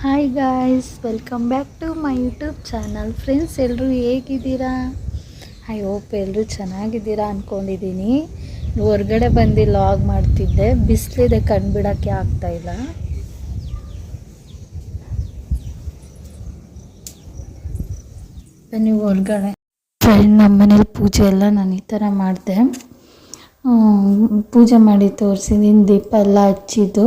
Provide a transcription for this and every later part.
Hi guys welcome back to my YouTube channel friends ಎಲ್ಲರೂ ಹೇಗಿದ್ದೀರಾ? I hope ಎಲ್ಲರೂ ಚೆನ್ನಾಗಿದ್ದೀರಾ ಅಂದ್ಕೊಂಡಿದ್ದೀನಿ ಹೊರ್ಗಡೆ ಬಂದು ಲಾಗ್ ಮಾಡ್ತಿದ್ದೆ. ಬಿಸಿಲಿದೆ ಕಣ್ಬಿಡೋಕ್ಕೆ ಆಗ್ತಾಯಿಲ್ಲ ಬನ್ನಿ ಹೊರ್ಗಡೆ. ಫ್ರೆಂಡ್ ನಮ್ಮ ಮನೇಲಿ ಪೂಜೆ ಎಲ್ಲ ನಾನು ಈ ಥರ ಮಾಡಿದೆ. ಪೂಜೆ ಮಾಡಿ ತೋರಿಸಿದ್ದೀನಿ ದೀಪ ಎಲ್ಲ ಹಚ್ಚಿದ್ದು.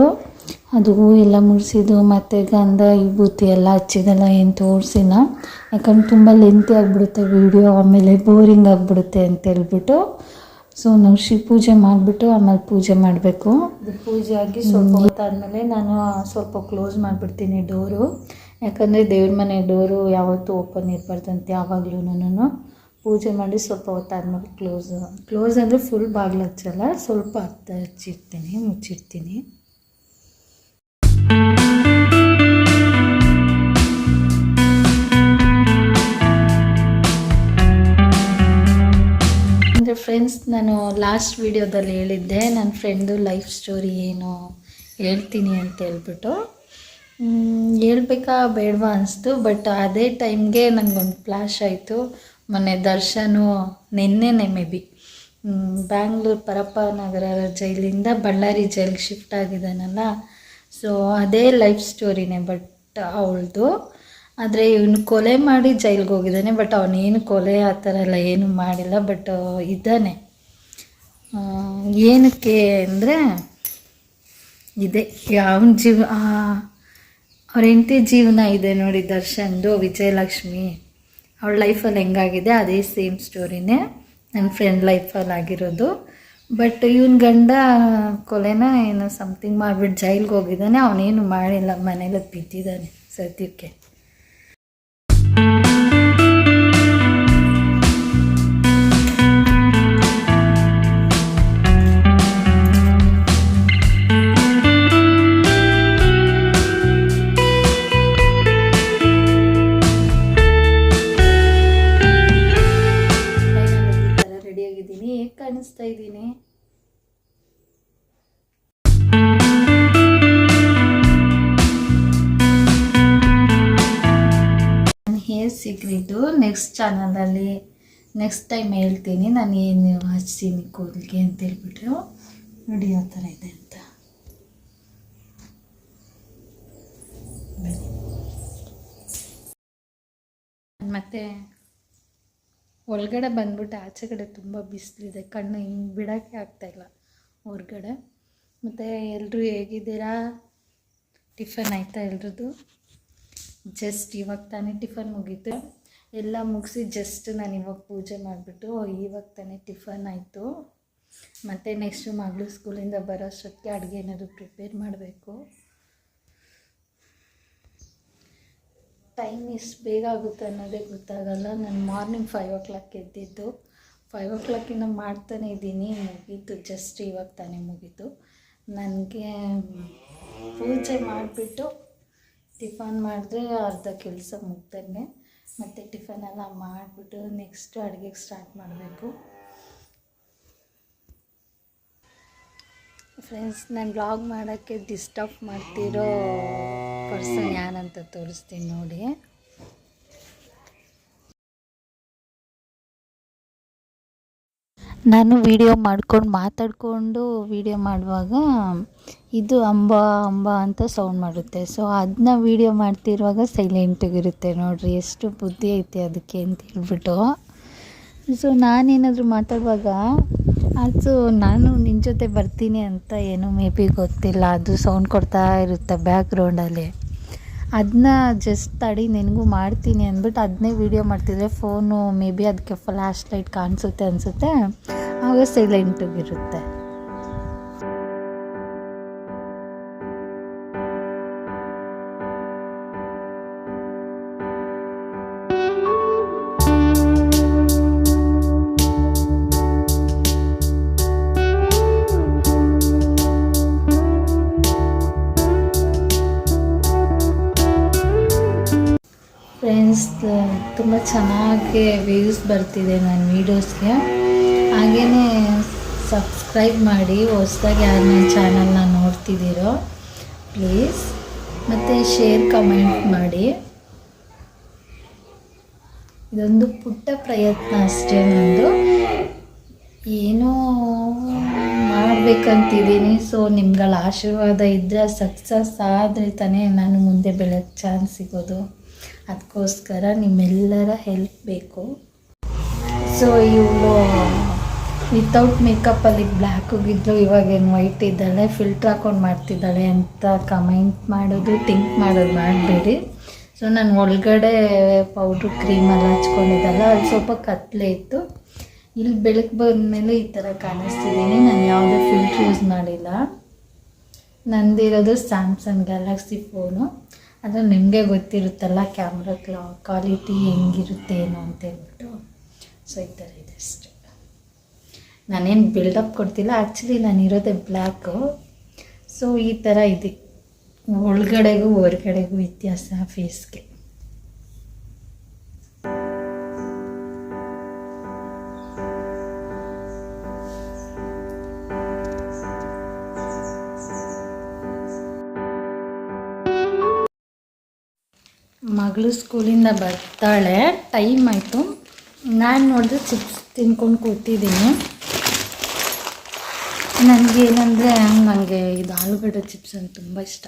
ಅದು ಎಲ್ಲ ಮುಡಿಸಿದ್ದು ಮತ್ತು ಗಂಧ ವಿಭೂತಿ ಎಲ್ಲ ಹಚ್ಚಿದೆಲ್ಲ ಏನು ತೋರಿಸಿಲ್ಲ. ಯಾಕಂದ್ರೆ ತುಂಬ ಲೆಂತಿ ಆಗಿಬಿಡುತ್ತೆ ವೀಡಿಯೋ ಆಮೇಲೆ ಬೋರಿಂಗ್ ಆಗಿಬಿಡುತ್ತೆ ಅಂತ ಹೇಳ್ಬಿಟ್ಟು. ಸೊ ನಾವು ಶಿವ ಪೂಜೆ ಮಾಡಿಬಿಟ್ಟು ಆಮೇಲೆ ಪೂಜೆ ಮಾಡಬೇಕು. ಪೂಜೆ ಆಗಿ ಸ್ವಲ್ಪ ಹೊತ್ತಾದಮೇಲೆ ನಾನು ಸ್ವಲ್ಪ ಕ್ಲೋಸ್ ಮಾಡಿಬಿಡ್ತೀನಿ ಡೋರು. ಯಾಕಂದರೆ ದೇವ್ರ ಮನೆ ಡೋರು ಯಾವತ್ತೂ ಓಪನ್ ಇರಬಾರ್ದಂತೆ ಯಾವಾಗಲೂ ನಾನು ಪೂಜೆ ಮಾಡಿ ಸ್ವಲ್ಪ ಹೊತ್ತಾದ್ಮೇಲೆ ಕ್ಲೋಸ್ ಕ್ಲೋಸ್ ಅಂದರೆ ಫುಲ್ ಬಾಗಿಲು ಹಚ್ಚಲ್ಲ, ಸ್ವಲ್ಪ ಹತ್ತ ಹಚ್ಚಿರ್ತೀನಿ, ಮುಚ್ಚಿರ್ತೀನಿ. ಫ್ರೆಂಡ್ಸ್ ನಾನು ಲಾಸ್ಟ್ ವೀಡಿಯೋದಲ್ಲಿ ಹೇಳಿದ್ದೆ ನನ್ನ ಫ್ರೆಂಡು ಲೈಫ್ ಸ್ಟೋರಿ ಏನು ಹೇಳ್ತೀನಿ ಅಂತ ಹೇಳ್ಬಿಟ್ಟು. ಹೇಳ್ಬೇಕಾ ಬೇಡವಾ ಅನಿಸ್ತು ಬಟ್ ಅದೇ ಟೈಮ್ಗೆ ನನಗೊಂದು ಫ್ಲ್ಯಾಶ್ ಆಯಿತು. ಮೊನ್ನೆ ದರ್ಶನು ನಿನ್ನೆನೆ ಮೇ ಬಿ ಬ್ಯಾಂಗ್ಳೂರು ಪರಪ್ಪ ನಗರ ಜೈಲಿಂದ ಬಳ್ಳಾರಿ ಜೈಲಿಗೆ ಶಿಫ್ಟ್ ಆಗಿದ್ದಾನಲ್ಲ. ಸೊ ಅದೇ ಲೈಫ್ ಸ್ಟೋರಿನೇ ಬಟ್ ಅವಳದು. ಆದರೆ ಇವನು ಕೊಲೆ ಮಾಡಿ ಜೈಲಿಗೆ ಹೋಗಿದ್ದಾನೆ ಬಟ್ ಅವನೇನು ಕೊಲೆ ಆ ಥರ ಎಲ್ಲ ಏನು ಮಾಡಿಲ್ಲ ಬಟ್ ಇದ್ದಾನೆ. ಏನಕ್ಕೆ ಅಂದರೆ ಇದೆ. ಅವನ ಜೀವ ಅವ್ರ ಹೆಂಡತಿ ಜೀವನ ಇದೆ ನೋಡಿ ದರ್ಶನ್ದು, ವಿಜಯಲಕ್ಷ್ಮಿ. ಅವಳ ಲೈಫಲ್ಲಿ ಹೆಂಗಾಗಿದೆ, ಅದೇ ಸೇಮ್ ಸ್ಟೋರಿನೇ ನನ್ನ ಫ್ರೆಂಡ್ ಲೈಫಲ್ಲಿ ಆಗಿರೋದು. ಬಟ್ ಇವನ ಗಂಡ ಕೊಲೆನ ಏನೋ ಸಮಥಿಂಗ್ ಮಾಡಿಬಿಟ್ಟು ಜೈಲಿಗೆ ಹೋಗಿದ್ದಾನೆ, ಅವನೇನು ಮಾಡಿಲ್ಲ ಮನೇಲಿ ಬಿದ್ದಿದ್ದಾನೆ ಸದ್ಯಕ್ಕೆ. ನೆಕ್ಸ್ಟ್ ಚಾನಲಲ್ಲಿ ನೆಕ್ಸ್ಟ್ ಟೈಮ್ ಹೇಳ್ತೀನಿ. ನಾನು ಏನು ಹಚ್ತೀನಿ ಕೂದಲಿಗೆ ಅಂತ ಹೇಳ್ಬಿಟ್ರು. ನೋಡಿ ಯಾವ ಥರ ಇದೆ ಅಂತ. ಮತ್ತೆ ಒಳಗಡೆ ಬಂದ್ಬಿಟ್ಟು ಆಚೆ ಕಡೆ ತುಂಬ ಬಿಸಿಲಿದೆ. ಕಣ್ಣು ಹಿಂಗೆ ಬಿಡೋಕ್ಕೆ ಆಗ್ತಾಯಿಲ್ಲ ಹೊರ್ಗಡೆ. ಮತ್ತು ಎಲ್ಲರೂ ಹೇಗಿದ್ದೀರಾ? ಟಿಫನ್ ಆಯಿತಾ ಎಲ್ರದ್ದು? ಜಸ್ಟ್ ಇವಾಗ ತಾನೇ ಟಿಫನ್ ಮುಗೀತು. ಎಲ್ಲ ಮುಗಿಸಿ ಜಸ್ಟ್ ನಾನು ಇವಾಗ ಪೂಜೆ ಮಾಡಿಬಿಟ್ಟು ಇವಾಗ ತಾನೇ ಟಿಫನ್ ಆಯಿತು. ಮತ್ತು ನೆಕ್ಸ್ಟು ಮಗಳು ಸ್ಕೂಲಿಂದ ಬರೋ ಅಷ್ಟೊತ್ತಿಗೆ ಅಡುಗೆ ಏನಾದರೂ ಪ್ರಿಪೇರ್ ಮಾಡಬೇಕು. ಟೈಮ್ ಎಷ್ಟು ಬೇಗ ಆಗುತ್ತೆ ಅನ್ನೋದೇ ಗೊತ್ತಾಗಲ್ಲ. ನಾನು ಮಾರ್ನಿಂಗ್ ಫೈವ್ ಓ ಕ್ಲಾಕ್ ಎದ್ದಿದ್ದು. ಫೈವ್ ಓ ಕ್ಲಾಕಿಂದ ಮಾಡ್ತಾನೆ ಇದ್ದೀನಿ. ಮುಗೀತು ಜಸ್ಟ್ ಇವಾಗ ತಾನೇ ಮುಗೀತು. ನನಗೆ ಪೂಜೆ ಮಾಡಿಬಿಟ್ಟು ಟಿಫನ್ ಮಾಡಿದ್ರೆ ಅರ್ಧ ಕೆಲಸ ಮುಗ್ದಂಗೆ. ಮತ್ತು ಟಿಫನ್ ಎಲ್ಲ ಮಾಡಿಬಿಟ್ಟು ನೆಕ್ಸ್ಟ್ ಅಡುಗೆಗೆ ಸ್ಟಾರ್ಟ್ ಮಾಡಬೇಕು. ಫ್ರೆಂಡ್ಸ್ ನಾನು ಬ್ಲಾಗ್ ಮಾಡೋಕ್ಕೆ ಡಿಸ್ಟರ್ಬ್ ಮಾಡ್ತಿರೋ ಪರ್ಸನ್ ಯಾರಂತ ತೋರಿಸ್ತೀನಿ ನೋಡಿ. ನಾನು ವಿಡಿಯೋ ಮಾಡ್ಕೊಂಡು ಮಾತಾಡಿಕೊಂಡು ವಿಡಿಯೋ ಮಾಡುವಾಗ ಇದು ಅಂಬ ಅಂಬ ಅಂತ ಸೌಂಡ್ ಮಾಡುತ್ತೆ. ಸೊ ಅದನ್ನ ವಿಡಿಯೋ ಮಾಡ್ತಿರುವಾಗ ಸೈಲೆಂಟಾಗಿರುತ್ತೆ ನೋಡಿರಿ. ಎಷ್ಟು ಬುದ್ಧಿ ಐತೆ ಅದಕ್ಕೆ ಅಂತ ಹೇಳ್ಬಿಟ್ಟು. ಸೊ ನಾನೇನಾದರೂ ಮಾತಾಡುವಾಗ ಅದು ನಾನು ನಿನ್ನ ಜೊತೆ ಬರ್ತೀನಿ ಅಂತ ಏನು ಮೇ ಬಿ ಗೊತ್ತಿಲ್ಲ. ಅದು ಸೌಂಡ್ ಕೊಡ್ತಾ ಇರುತ್ತೆ ಬ್ಯಾಕ್ಗ್ರೌಂಡಲ್ಲಿ ಅದನ್ನ ಜಸ್ಟ್ ತಡಿ, ನಿನಗೂ ಮಾಡ್ತೀನಿ ಅಂದ್ಬಿಟ್ಟು ಅದನ್ನೇ ವೀಡಿಯೋ ಮಾಡ್ತಿದ್ರೆ ಫೋನು ಮೇ ಬಿ ಅದಕ್ಕೆ ಫ್ಲ್ಯಾಶ್ ಲೈಟ್ ಕಾಣಿಸುತ್ತೆ ಅನಿಸುತ್ತೆ. ಆವಾಗ ಸೈಲೆಂಟಾಗಿರುತ್ತೆ ಫ್ರೆಂಡ್ಸ್ ತುಂಬ ಚೆನ್ನಾಗಿ ವ್ಯೂಸ್ ಬರ್ತಿದೆ ನನ್ನ ವೀಡಿಯೋಸ್ಗೆ ಹಾಗೆಯೇ ಸಬ್ಸ್ಕ್ರೈಬ್ ಮಾಡಿ, ಹೊಸ್ದಾಗಿ ಯಾರು ನನ್ನ ಚಾನಲ್ನ ನೋಡ್ತಿದ್ದೀರೋ ಪ್ಲೀಸ್ ಮತ್ತು ಶೇರ್ ಕಮೆಂಟ್ ಮಾಡಿ. ಇದೊಂದು ಪುಟ್ಟ ಪ್ರಯತ್ನ ಅಷ್ಟೇ ನಂದು. ಏನೋ ಮಾಡಬೇಕಂತಿದ್ದೀನಿ. ಸೊ ನಿಮ್ಗಳ ಆಶೀರ್ವಾದ ಇದ್ದರೆ ಸಕ್ಸಸ್ ಆದರೆ ತಾನೇ ನಾನು ಮುಂದೆ ಬೆಳೆಯೋಕ್ಕೆ ಚಾನ್ಸ್ ಸಿಗೋದು. ಅದಕ್ಕೋಸ್ಕರ ನಿಮ್ಮೆಲ್ಲರ ಹೆಲ್ಪ್ ಬೇಕು. ಸೊ ಇವಳು ವಿತೌಟ್ ಮೇಕಪ್ಪಲ್ಲಿ ಹೋಗಿದ್ರು ಇವಾಗೇನು ವೈಟ್ ಇದ್ದಾಳೆ ಫಿಲ್ಟರ್ ಹಾಕೊಂಡು ಮಾಡ್ತಿದ್ದಾಳೆ ಅಂತ ಕಮೆಂಟ್ ಮಾಡೋದು ಥಿಂಕ್ ಮಾಡೋದು ಮಾಡಬೇಡಿ. ಸೊ ನಾನು ಒಳಗಡೆ ಪೌಡ್ರು ಕ್ರೀಮೆಲ್ಲ ಹಚ್ಕೊಂಡಿದ್ದಲ್ಲ ಅಲ್ಲಿ ಸ್ವಲ್ಪ ಕತ್ಲೆ ಇತ್ತು. ಇಲ್ಲಿ ಬೆಳಕು ಬಂದಮೇಲೆ ಈ ಥರ ಕಾಣಿಸ್ತಿದ್ದೀನಿ ನಾನು ಯಾವುದೇ ಫಿಲ್ಟ್ರ್ ಯೂಸ್ ಮಾಡಿಲ್ಲ. ನಂದಿರೋದು ಸ್ಯಾಮ್ಸಂಗ್ ಗ್ಯಾಲಕ್ಸಿ ಫೋನು ಅದು ನಿಮಗೆ ಗೊತ್ತಿರುತ್ತಲ್ಲ ಕ್ಯಾಮ್ರಾ ಕ್ಲಾ ಕ್ವಾಲಿಟಿ ಹೆಂಗಿರುತ್ತೆ ಏನು ಅಂತ ಹೇಳ್ಬಿಟ್ಟು. ಸೊ ಈ ಥರ ಇದೆ. ನಾನೇನು ಬಿಲ್ಡಪ್ ಕೊಡ್ತಿಲ್ಲ. ಆ್ಯಕ್ಚುಲಿ ನಾನು ಇರೋದೇ ಬ್ಲ್ಯಾಕು ಸೊ ಈ ಥರ ಇದೆ. ಒಳಗಡೆಗೂ ಹೊರಗಡೆಗೂ ವ್ಯತ್ಯಾಸ ಫೇಸ್ಗೆ ಮಗಳು ಸ್ಕೂಲಿಂದ ಬರ್ತಾಳೆ. ಟೈಮ್ ಆಯಿತು. ನಾನು ನೋಡಿದ್ರೆ ಚಿಪ್ಸ್ ತಿನ್ಕೊಂಡು ಕೂತಿದ್ದೀನಿ. ನನಗೆ ಏನಂದರೆ ನನಗೆ ಇದು ಆಲೂಗಡ್ಡೆ ಚಿಪ್ಸ್ ಅಂತ ತುಂಬ ಇಷ್ಟ.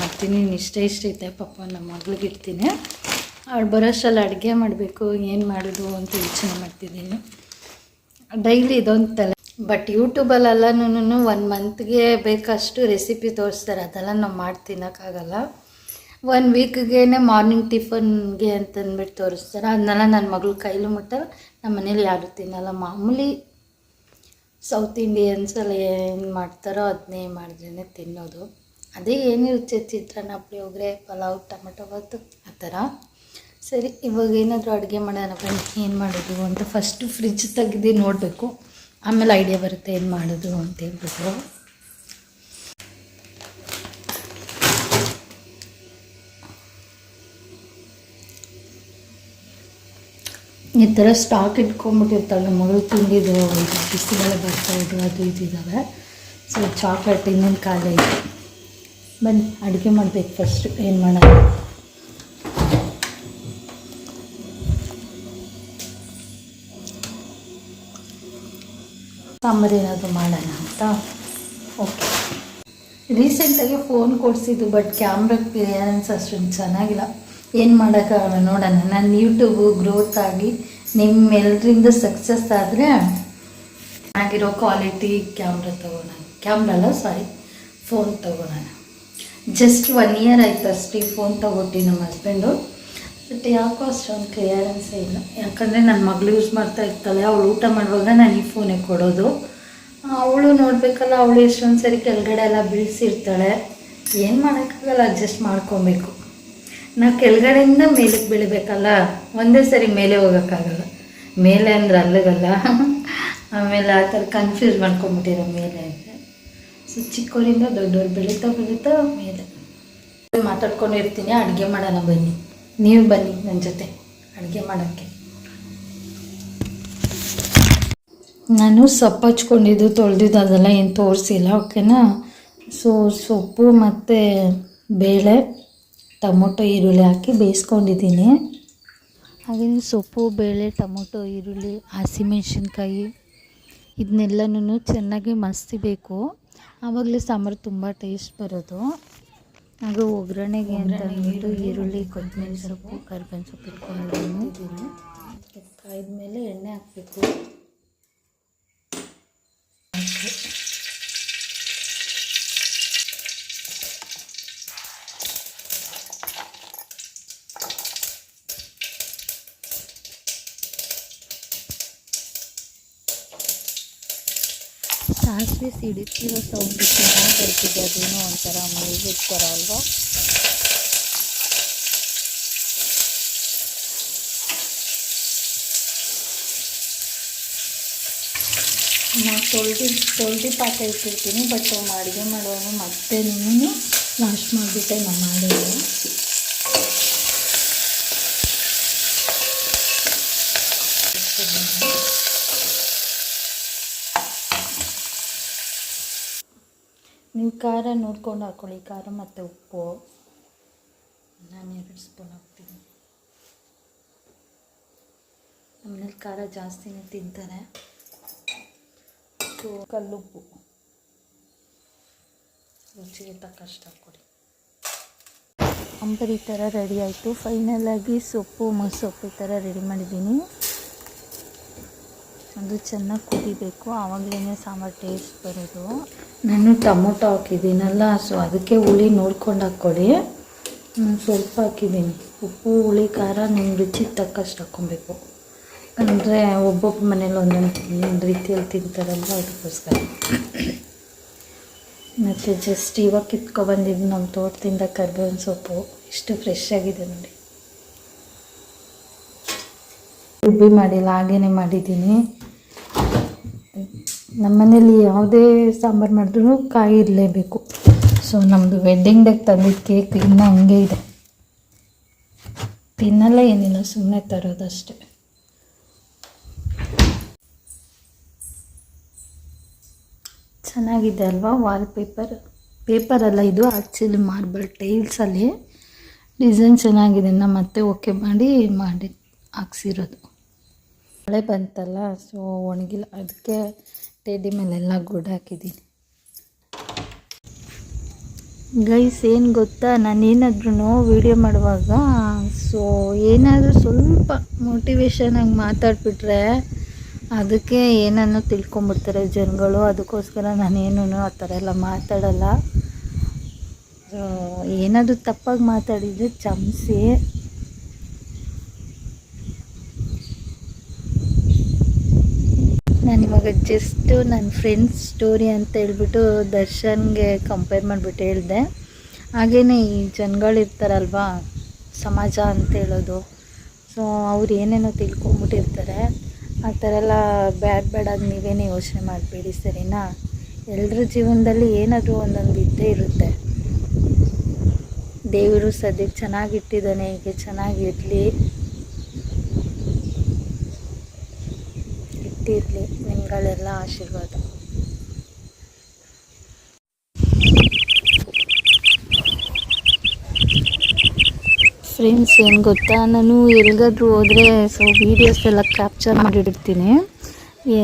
ಮಾಡ್ತೀನಿ ಇಷ್ಟ ಇಷ್ಟ ಐತೆ, ಪಾಪ ನಮ್ಮ ಮಗಳಿಗೆ ಇಡ್ತೀನಿ. ಅವಳು ಬರೋಷ್ಟಲ್ಲಿ ಅಡುಗೆ ಮಾಡಬೇಕು, ಏನು ಮಾಡೋದು ಅಂತ ಯೋಚನೆ ಮಾಡ್ತಿದ್ದೀನಿ. ಡೈಲಿ ಇದೊಂದು ತಲೆ ಬಟ್ ಯೂಟ್ಯೂಬಲ್ಲೆಲ್ಲನೂ ಒನ್ ಮಂತ್ಗೆ ಬೇಕಷ್ಟು ರೆಸಿಪಿ ತೋರಿಸ್ತಾರೆ, ಅದೆಲ್ಲ ನಾವು ಮಾಡಿ ತಿನ್ನೋಕ್ಕಾಗಲ್ಲ ಒನ್ ವೀಕ್ಗೆ ಮಾರ್ನಿಂಗ್ ಟಿಫನ್ಗೆ ಅಂತಂದ್ಬಿಟ್ಟು ತೋರಿಸ್ತಾರೆ. ಅದನ್ನೆಲ್ಲ ನನ್ನ ಮಗಳು ಕೈಲೂ ಮುಟ್ಟಲ್ಲ ನಮ್ಮ ಮನೇಲಿ ಯಾರು ತಿನ್ನಲ್ಲ. ಮಾಮೂಲಿ ಸೌತ್ ಇಂಡಿಯನ್ಸ್ ಅಲ್ಲಿ ಏನು ಮಾಡ್ತಾರೋ ಅದನ್ನೇ ಮಾಡಿದ್ರೇ ತಿನ್ನೋದು. ಅದೇ ಏನಿರುತ್ತೆ ಚಿತ್ರಾನ್ನ, ಪುಳಿಯೋಗರೆ, ಪಲಾವ್, ಟೊಮೆಟೊ ಬಾತು ಆ ಥರ. ಸರಿ, ಇವಾಗ ಏನಾದರೂ ಅಡುಗೆ ಮಾಡೋಣ ಬನ್ನಿ. ಏನು ಮಾಡೋದು ಅಂತ ಫಸ್ಟು ಫ್ರಿಜ್ ತೆಗ್ದು ನೋಡಬೇಕು. ಆಮೇಲೆ ಐಡಿಯಾ ಬರುತ್ತೆ ಏನು ಮಾಡೋದು ಅಂತ ಹೇಳ್ಬಿಟ್ಟು. ಈ ಥರ ಸ್ಟಾಕ್ ಇಟ್ಕೊಂಡ್ಬಿಟ್ಟಿರ್ತಾಳೆ. ನಮ್ಮ ಮಗಳು ತಿಂದಿದ್ದು ಇದು ಬರ್ತಾಯಿದ್ರು ಅದು ಇದ್ದಿದ್ದಾವೆ ಸೊ ಚಾಕ್ಲೇಟ್ ಇನ್ನೇನು ಕಾಲ ಇದೆ ಬನ್ನಿ, ಅಡುಗೆ ಮಾಡಬೇಕು ಫಸ್ಟು ಏನು ಮಾಡೋಣ? ಸಾಂಬಾರು ಏನಾದರೂ ಮಾಡೋಣ ಅಂತ. ಓಕೆ ರೀಸೆಂಟಾಗಿ ಫೋನ್ ಕೊಡಿಸಿದ್ದು ಬಟ್ ಕ್ಯಾಮ್ರಾ ಕ್ಲಿಯರೆನ್ಸ್ ಅಷ್ಟೊಂದು ಚೆನ್ನಾಗಿಲ್ಲ. ಏನು ಮಾಡೋಕ್ಕಾಗಲ್ಲ ನೋಡೋಣ. ನಾನು ಯೂಟ್ಯೂಬು ಗ್ರೋತ್ ಆಗಿ ನಿಮ್ಮೆಲ್ಲರಿಂದ ಸಕ್ಸಸ್ ಆದರೆ ಚೆನ್ನಾಗಿರೋ ಕ್ವಾಲಿಟಿ ಕ್ಯಾಮ್ರಾ ತೊಗೊಳೋಣ ಕ್ಯಾಮ್ರಾ ಅಲ್ಲ ಸಾರಿ ಫೋನ್ ತೊಗೊಳೋಣ ಜಸ್ಟ್ ಒನ್ ಇಯರ್ ಆಯ್ತು ಅಷ್ಟೇ ಫೋನ್ ತೊಗೊಟ್ಟು ನಮ್ಮ ಹಸ್ಬೆಂಡು ಬಟ್ ಯಾಕೋ ಅಷ್ಟೊಂದು ಕ್ಲಿಯರೆನ್ಸೇ ಇಲ್ಲ. ಯಾಕಂದರೆ ನನ್ನ ಮಗಳು ಯೂಸ್ ಮಾಡ್ತಾ ಇರ್ತಾಳೆ. ಅವಳು ಊಟ ಮಾಡುವಾಗ ನಾನು ಈ ಫೋನೇ ಕೊಡೋದು. ಅವಳು ನೋಡಬೇಕಲ್ಲ, ಅವಳು ಎಷ್ಟೊಂದು ಸರಿ ಕೆಳಗಡೆ ಎಲ್ಲ ಬೀಳಿಸಿರ್ತಾಳೆ. ಏನು ಮಾಡೋಕ್ಕಾಗಲ್ಲ ಅಡ್ಜಸ್ಟ್ ಮಾಡ್ಕೊಬೇಕು. ನಾವು ಕೆಳಗಡೆಯಿಂದ ಮೇಲಕ್ಕೆ ಬೆಳಿಬೇಕಲ್ಲ? ಒಂದೇ ಸರಿ ಮೇಲೆ ಹೋಗೋಕ್ಕಾಗಲ್ಲ. ಮೇಲೆ ಅಂದ್ರೆ ಅಲ್ಲಗಲ್ಲ. ಆಮೇಲೆ ಆ ಥರ ಕನ್ಫ್ಯೂಸ್ ಮಾಡ್ಕೊಂಬಿಟ್ಟಿರೋ ಮೇಲೆ ಅಂದರೆ. ಸೊ ಚಿಕ್ಕವರಿಂದ ದೊಡ್ಡವ್ರು ಬೆಳೀತಾ ಬೆಳೀತಾ ಮೇಲೆ. ಮಾತಾಡ್ಕೊಂಡಿರ್ತೀನಿ ಅಡುಗೆ ಮಾಡೋಣ ಬನ್ನಿ. ನೀವು ಬನ್ನಿ ನನ್ನ ಜೊತೆ, ಅಡುಗೆ ಮಾಡೋಕ್ಕೆ. ನಾನು ಸೊಪ್ಪು ಹಚ್ಕೊಂಡಿದ್ದು, ತೊಳೆದಿದ್ದು, ಅದೆಲ್ಲ ಏನು ತೋರಿಸಿಲ್ಲ ಓಕೆನಾ ಸೊ ಸೊಪ್ಪು ಮತ್ತು ಬೇಳೆ ಟೊಮೊಟೊ ಈರುಳ್ಳಿ ಹಾಕಿ ಬೇಯಿಸ್ಕೊಂಡಿದ್ದೀನಿ. ಹಾಗೆ ಸೊಪ್ಪು ಬೇಳೆ ಟೊಮೊಟೊ ಈರುಳ್ಳಿ ಹಸಿಮೆಣ್ಸಿನ್ಕಾಯಿ ಇದನ್ನೆಲ್ಲನೂ ಚೆನ್ನಾಗಿ ಮಸ್ತಿಬೇಕು. ಆವಾಗಲೇ ಸಾಂಬಾರು ತುಂಬ ಟೇಸ್ಟ್ ಬರೋದು. ಹಾಗೂ ಒಗ್ಗರಣೆಗೆ ಅಂತ ಅಂದ್ಬಿಟ್ಟು ಈರುಳ್ಳಿ ಕೊತ್ತಂಬರಿ ಸೊಪ್ಪು ಕರ್ಬೇವಿನ ಸೊಪ್ಪು ಇಟ್ಕೊಂಡಿದ್ದೀನಿ ಕಾಯ್ದ್ಮೇಲೆ ಎಣ್ಣೆ ಹಾಕಬೇಕು. ಸಾಸಿವೆ ಸಿಡಿತಿರೋ ಸೌಂಡ್ ಚೆನ್ನಾಗಿ ಬರ್ತಿದೆ ಅದೇನೋ ಒಂಥರ ಮ್ಯೂಸಿಕ್ ಥರ ಅಲ್ವಾ ನಾನು ತೊಳ್ದು, ತೊಳ್ದಿ ಪಾತ್ರೆ ಇಟ್ಟಿರ್ತೀನಿ ಬಟ್ ಅಡುಗೆ ಮಾಡುವಾಗ ಮತ್ತೆ ನೀನು ವಾಶ್ ಮಾಡಿಬಿಟ್ಟೆ, ನಾನು ಮಾಡಿಲ್ಲ. ನೀವು ಖಾರ ನೋಡ್ಕೊಂಡು ಹಾಕ್ಕೊಳ್ಳಿ ಖಾರ ಮತ್ತು ಉಪ್ಪು. ನಾನು ಎರಡು ಸ್ಪೂನ್ ಹಾಕ್ತೀನಿ. ನಮ್ಮನೇಲಿ ಖಾರ ಜಾಸ್ತಿನೇ ತಿಂತಾರೆ. ಸೊ ಕಲ್ಲುಪ್ಪು ರುಚಿಗೆ ತಕ್ಕಷ್ಟು ಹಾಕ್ಕೊಡಿ. ಅಂಬರಿ ಥರ ರೆಡಿ ಆಯಿತು. ಫೈನಲಾಗಿ ಸೊಪ್ಪು ಮೊಸೊಪ್ಪು ಈ ಥರ ರೆಡಿ ಮಾಡಿದ್ದೀನಿ. ಅದು ಚೆನ್ನಾಗಿ ಕುದಿಬೇಕು. ಆವಾಗಲೇ ಸಾಂಬಾರು ಟೇಸ್ಟ್ ಬರೋದು. ನಾನು ಟೊಮೊಟೊ ಹಾಕಿದ್ದೀನಲ್ಲ ಸೊ ಅದಕ್ಕೆ ಹುಳಿ ನೋಡ್ಕೊಂಡು ಹಾಕ್ಕೊಳ್ಳಿ. ನಾನು ಸ್ವಲ್ಪ ಹಾಕಿದ್ದೀನಿ. ಉಪ್ಪು, ಹುಳಿ, ಖಾರ ನಿಮ್ಮ ರುಚಿಗೆ ತಕ್ಕಷ್ಟು ಹಾಕ್ಕೊಬೇಕು. ಅಂದರೆ ಒಬ್ಬೊಬ್ಬ ಮನೇಲಿ ಒಂದೊಂದು ರೀತಿಯಲ್ಲಿ ತಿಂತಾರಲ್ಲ ಅದಕ್ಕೋಸ್ಕರ. ಮತ್ತು ಜಸ್ಟ್ ಇವಾಗ ಕಿತ್ಕೊಬಂದಿದ್ದು ನಮ್ಮ ತೋಟದಿಂದ ಕರ್ಬೇವಿನ ಸೊಪ್ಪು. ಇಷ್ಟು ಫ್ರೆಶ್ ಆಗಿದೆ ನೋಡಿ. ರುಬ್ಬಿ ಮಾಡಿಲ್ಲ, ಹಾಗೇನೆ ಮಾಡಿದ್ದೀನಿ. ನಮ್ಮನೇಲಿ ಯಾವುದೇ ಸಾಂಬಾರು ಮಾಡಿದ್ರು ಕಾಯಿ ಇರಲೇಬೇಕು. ಸೊ ನಮ್ಮದು ವೆಡ್ಡಿಂಗ್ ಡೇಗೆ ತಂದಿದ್ದ ಕೇಕ್ ಇನ್ನೂ ಹಂಗೆ ಇದೆ. ತಿನ್ನಲ್ಲ ಏನಿಲ್ಲ ಸುಮ್ಮನೆ ತರೋದಷ್ಟೇ. ಚೆನ್ನಾಗಿದೆ ಅಲ್ವಾ ವಾಲ್ ಪೇಪರ್ ಅಲ್ಲ ಇದು ಆ್ಯಕ್ಚುಲಿ ಮಾರ್ಬಲ್ ಟೈಲ್ಸಲ್ಲಿ ಡಿಸೈನ್ ಚೆನ್ನಾಗಿದೆ ನಾ ಮತ್ತೆ ಓಕೆ ಮಾಡಿ ಮಾಡಿ ಹಾಕ್ಸಿರೋದು. ಮಳೆ ಬಂತಲ್ಲ ಸೊ ಒಣಗಿಲ್ಲ. ಅದಕ್ಕೆ ಟೇಡಿ ಮೇಲೆಲ್ಲ ಗುಡ್ ಹಾಕಿದ್ದೀನಿ ಗೈಸ್ ಏನು ಗೊತ್ತಾ? ನಾನೇನಾದ್ರೂ ವೀಡಿಯೋ ಮಾಡುವಾಗ ಸೊ ಏನಾದರೂ ಸ್ವಲ್ಪ ಮೋಟಿವೇಶನಾಗಿ ಮಾತಾಡ್ಬಿಟ್ರೆ ಅದಕ್ಕೆ ಏನನ್ನು ತಿಳ್ಕೊಂಬಿಡ್ತಾರೆ ಜನಗಳು. ಅದಕ್ಕೋಸ್ಕರ ನಾನೇನು ಆ ಥರ ಎಲ್ಲ ಮಾತಾಡಲ್ಲ. ಏನಾದರೂ ತಪ್ಪಾಗಿ ಮಾತಾಡಿದರೆ ಕ್ಷಮಿಸಿ. ನಾನಿವಾಗ ಜಸ್ಟು ನನ್ನ ಫ್ರೆಂಡ್ಸ್ ಸ್ಟೋರಿ ಅಂತ ಹೇಳ್ಬಿಟ್ಟು ದರ್ಶನ್ಗೆ ಕಂಪೇರ್ ಮಾಡಿಬಿಟ್ಟು ಹೇಳಿದೆ. ಹಾಗೆಯೇ ಈ ಜನಗಳಿರ್ತಾರಲ್ವಾ ಸಮಾಜ ಅಂತ ಹೇಳೋದು. ಸೊ ಅವ್ರು ಏನೇನೋ ತಿಳ್ಕೊಂಬಿಟ್ಟಿರ್ತಾರೆ. ಆ ಥರ ಎಲ್ಲ ಬ್ಯಾಡ್ ಬ್ಯಾಡಾಗಿ ನೀವೇನೇ ಯೋಚನೆ ಮಾಡಬೇಡಿ, ಸರಿನಾ? ಎಲ್ಲರ ಜೀವನದಲ್ಲಿ ಏನಾದರೂ ಒಂದೊಂದು ಇದ್ದೇ ಇರುತ್ತೆ. ದೇವರು ಸದ್ಯಕ್ಕೆ ಚೆನ್ನಾಗಿಟ್ಟಿದ್ದಾನೆ, ಹೀಗೆ ಚೆನ್ನಾಗಿರಲಿ. ಇಟ್ಟಿರಲಿ. ನಿಮ್ಗಳೆಲ್ಲ ಆಶೀರ್ವಾದ. ಫ್ರೆಂಡ್ಸ್ ಏನು ಗೊತ್ತಾ? ನಾನು ಎಲ್ಲಿಗಾದ್ರೂ ಹೋದರೆ ಸೊ ವೀಡಿಯೋಸ್ ಎಲ್ಲ ಕ್ಯಾಪ್ಚರ್ ಮಾಡಿಡ್ತೀನಿ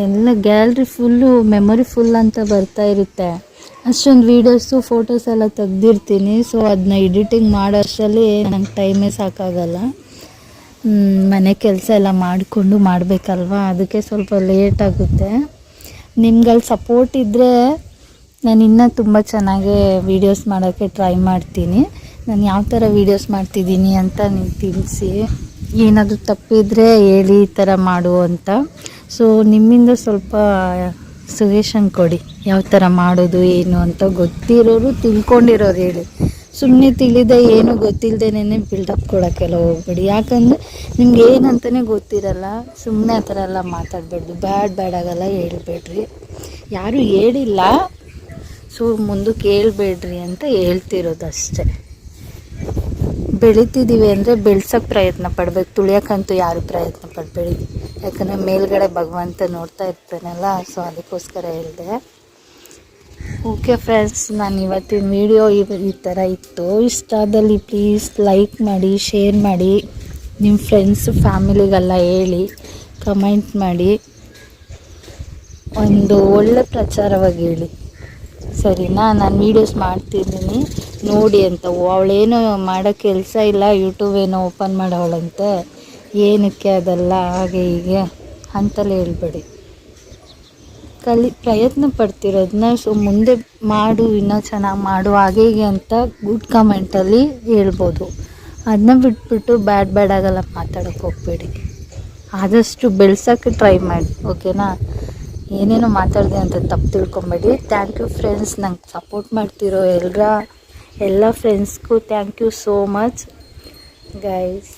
ಎಲ್ಲ ಗ್ಯಾಲ್ರಿ ಫುಲ್ಲು ಮೆಮೊರಿ ಫುಲ್ ಅಂತ ಬರ್ತಾ ಇರುತ್ತೆ. ಅಷ್ಟೊಂದು ವೀಡಿಯೋಸು ಫೋಟೋಸ್ ಎಲ್ಲ ತೆಗ್ದಿರ್ತೀನಿ. ಸೊ ಅದನ್ನ ಎಡಿಟಿಂಗ್ ಮಾಡೋ ಅಷ್ಟರಲ್ಲಿ ನಂಗೆ ಟೈಮೇ ಸಾಕಾಗಲ್ಲ. ಮನೆ ಕೆಲಸ ಎಲ್ಲ ಮಾಡಿಕೊಂಡು ಮಾಡಬೇಕಲ್ವಾ? ಅದಕ್ಕೆ ಸ್ವಲ್ಪ ಲೇಟ್ ಆಗುತ್ತೆ. ನಿಮ್ಗಲ್ಲಿ ಸಪೋರ್ಟ್ ಇದ್ದರೆ ನಾನು ಇನ್ನೂ ತುಂಬ ಚೆನ್ನಾಗಿ ವೀಡಿಯೋಸ್ ಮಾಡೋಕ್ಕೆ ಟ್ರೈ ಮಾಡ್ತೀನಿ. ನಾನು ಯಾವ ಥರ ವೀಡಿಯೋಸ್ ಮಾಡ್ತಿದ್ದೀನಿ ಅಂತ ನೀವು ತಿಳಿಸಿ. ಏನಾದರೂ ತಪ್ಪಿದರೆ ಹೇಳಿ ಈ ಥರ ಮಾಡು ಅಂತ. ಸೊ ನಿಮ್ಮಿಂದ ಸ್ವಲ್ಪ ಸಜೆಷನ್ ಕೊಡಿ. ಯಾವ ಥರ ಮಾಡೋದು, ಏನು ಅಂತ ಗೊತ್ತಿರೋರು ತಿಳ್ಕೊಂಡಿರೋರು ಹೇಳಿ. ಸುಮ್ಮನೆ ತಿಳಿದೆ ಏನು ಗೊತ್ತಿಲ್ಲದೇನೆ ಬಿಲ್ಡಪ್ ಕೊಡೋಕ್ಕೆಲ್ಲ ಹೋಗ್ಬೇಡಿ. ಯಾಕಂದರೆ ನಿಮ್ಗೆ ಏನಂತಲೇ ಗೊತ್ತಿರಲ್ಲ ಸುಮ್ಮನೆ ಆ ಥರ ಎಲ್ಲ ಮಾತಾಡಬೇಡ್ದು. ಬ್ಯಾಡ್ ಬ್ಯಾಡ್ ಆಗಲ್ಲ ಹೇಳ್ಬೇಡ್ರಿ. ಯಾರೂ ಹೇಳಿಲ್ಲ, ಸೊ ಮುಂದಕ್ಕೆ ಹೇಳ್ಬೇಡ್ರಿ ಅಂತ ಹೇಳ್ತಿರೋದು ಅಷ್ಟೇ. ಬೆಳಿತಿದ್ದೀವಿ ಅಂದರೆ ಬೆಳ್ಸೋಕ್ಕೆ ಪ್ರಯತ್ನ ಪಡ್ಬೇಕು. ತುಳಿಯೋಕ್ಕಂತೂ ಯಾರು ಪ್ರಯತ್ನ ಪಡಬೇಡಿ. ಯಾಕಂದರೆ ಮೇಲ್ಗಡೆ ಭಗವಂತ ನೋಡ್ತಾ ಇರ್ತಾನಲ್ಲ, ಸೊ ಅದಕ್ಕೋಸ್ಕರ ಹೇಳಿದೆ. ಓಕೆ ಫ್ರೆಂಡ್ಸ್, ನಾನು ಇವತ್ತಿನ ವಿಡಿಯೋ ಈ ಥರ ಇತ್ತು. ಇಷ್ಟ ಆದಲ್ಲಿ ಪ್ಲೀಸ್ ಲೈಕ್ ಮಾಡಿ ಶೇರ್ ಮಾಡಿ ನಿಮ್ಮ ಫ್ರೆಂಡ್ಸ್ ಫ್ಯಾಮಿಲಿಗೆಲ್ಲ ಹೇಳಿ ಕಮೆಂಟ್ ಮಾಡಿ. ಒಂದು ಒಳ್ಳೆ ಪ್ರಚಾರವಾಗಿ ಹೇಳಿ. ಸರಿನಾ? ನಾನು ವೀಡಿಯೋಸ್ ಮಾಡ್ತಿದ್ದೀನಿ. ನೋಡಿ ಅಂತ ಅವಳೇನು ಮಾಡೋ ಕೆಲಸ ಇಲ್ಲ ಯೂಟ್ಯೂಬ್ ಏನೋ ಓಪನ್ ಮಾಡೋವಳಂತೆ. ಏನಕ್ಕೆ ಅದೆಲ್ಲ ಹಾಗೆ ಹೀಗೆ ಅಂತಲೇ ಹೇಳ್ಬೇಡಿ. ಕಲಿ, ಪ್ರಯತ್ನ ಪಡ್ತಿರೋದನ್ನ ಸೊ ಮುಂದೆ ಮಾಡು, ಇನ್ನೂ ಚೆನ್ನಾಗಿ ಮಾಡು, ಹಾಗೆ ಹೀಗೆ ಅಂತ ಗುಡ್ ಕಮೆಂಟಲ್ಲಿ ಹೇಳ್ಬೋದು. ಅದನ್ನ ಬಿಟ್ಬಿಟ್ಟು ಬ್ಯಾಡ್ ಬ್ಯಾಡ್ ಆಗಲ್ಲ ಮಾತಾಡೋಕ್ಕೆ ಹೋಗ್ಬೇಡಿ. ಆದಷ್ಟು ಬೆಳ್ಸೋಕ್ಕೆ ಟ್ರೈ ಮಾಡಿ, ಓಕೆನಾ? ಏನೇನೋ ಮಾತಾಡಿದೆ ಅಂತ ತಪ್ಪು ತಿಳ್ಕೊಬೇಡಿ. ಥ್ಯಾಂಕ್ ಯು ಫ್ರೆಂಡ್ಸ್ ನಂಗೆ ಸಪೋರ್ಟ್ ಮಾಡ್ತಿರೋ ಎಲ್ಲರ ಎಲ್ಲ ಫ್ರೆಂಡ್ಸ್ಗೂ thank you so much guys